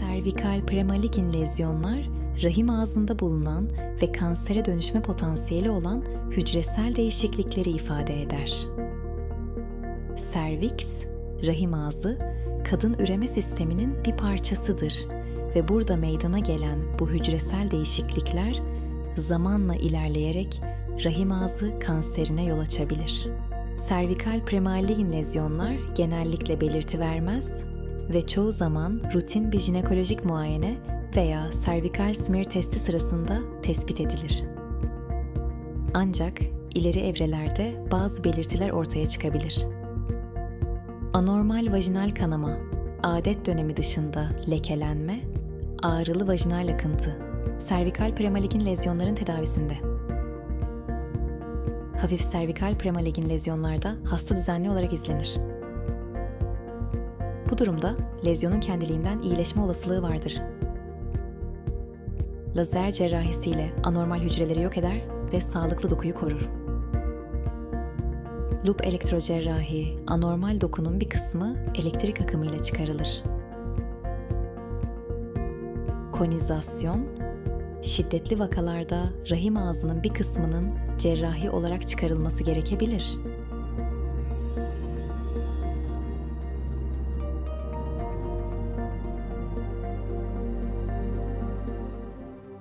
Servikal premaligin lezyonlar, rahim ağzında bulunan ve kansere dönüşme potansiyeli olan hücresel değişiklikleri ifade eder. Serviks, rahim ağzı, kadın üreme sisteminin bir parçasıdır ve burada meydana gelen bu hücresel değişiklikler zamanla ilerleyerek rahim ağzı kanserine yol açabilir. Servikal premaligin lezyonlar genellikle belirti vermez ve çoğu zaman rutin bir jinekolojik muayene veya servikal smear testi sırasında tespit edilir. Ancak ileri evrelerde bazı belirtiler ortaya çıkabilir. Anormal vajinal kanama, adet dönemi dışında lekelenme, ağrılı vajinal akıntı, servikal premaligin lezyonların tedavisinde. Hafif servikal premaligin lezyonlarda hasta düzenli olarak izlenir. Bu durumda lezyonun kendiliğinden iyileşme olasılığı vardır. Lazer cerrahisiyle anormal hücreleri yok eder ve sağlıklı dokuyu korur. Loop elektrocerrahi, anormal dokunun bir kısmı elektrik akımıyla çıkarılır. Konizasyon, şiddetli vakalarda rahim ağzının bir kısmının cerrahi olarak çıkarılması gerekebilir.